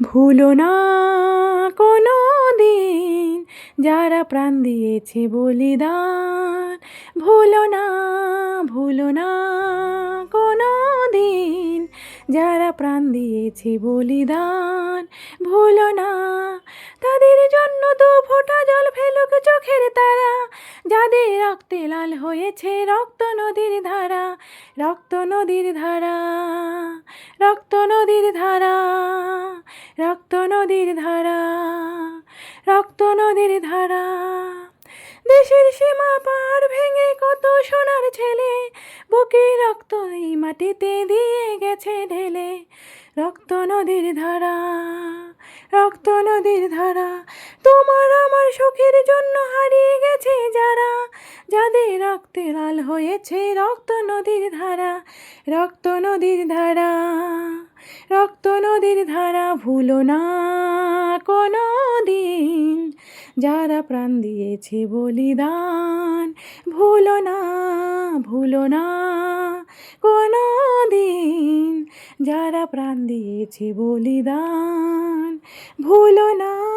ভুলো না কোনো দিন। যারা প্রাণ দিয়েছে বলিদান, ভুলো না ভুলো না কোনো দিন। যারা প্রাণ দিয়েছে বলিদান, ভুলো না। তাদের জন্য দু ফোঁটা জল ফেলুক চোখের তারা। যাদের রক্তে লাল হয়েছে রক্ত নদীর ধারা, রক্ত নদীর ধারা, রক্ত নদীর ধারা। রক্ত নদীর ধারা, রক্ত নদীর ধারা। দেশের সীমা পার ভেঙে কত সোনার ছেলে, বুকে রক্ত এই মাটিতে দিয়ে গেছে ঢেলে। রক্ত নদীর ধারা, রক্ত নদীর ধারা, তোমার আমার সুখের জন্য হারিয়ে গেছে যারা। যাদের রক্তে লাল হয়েছে রক্ত নদীর ধারা, রক্ত নদীর ধারা। রক্ত নদীর ধারা ভুলো না কোনো দিন যারা প্রাণ দিয়েছে বলিদান, ভুলো না ভুলো না কোনো দিন যারা প্রাণ দিয়েছে বলিদান, ভুলো না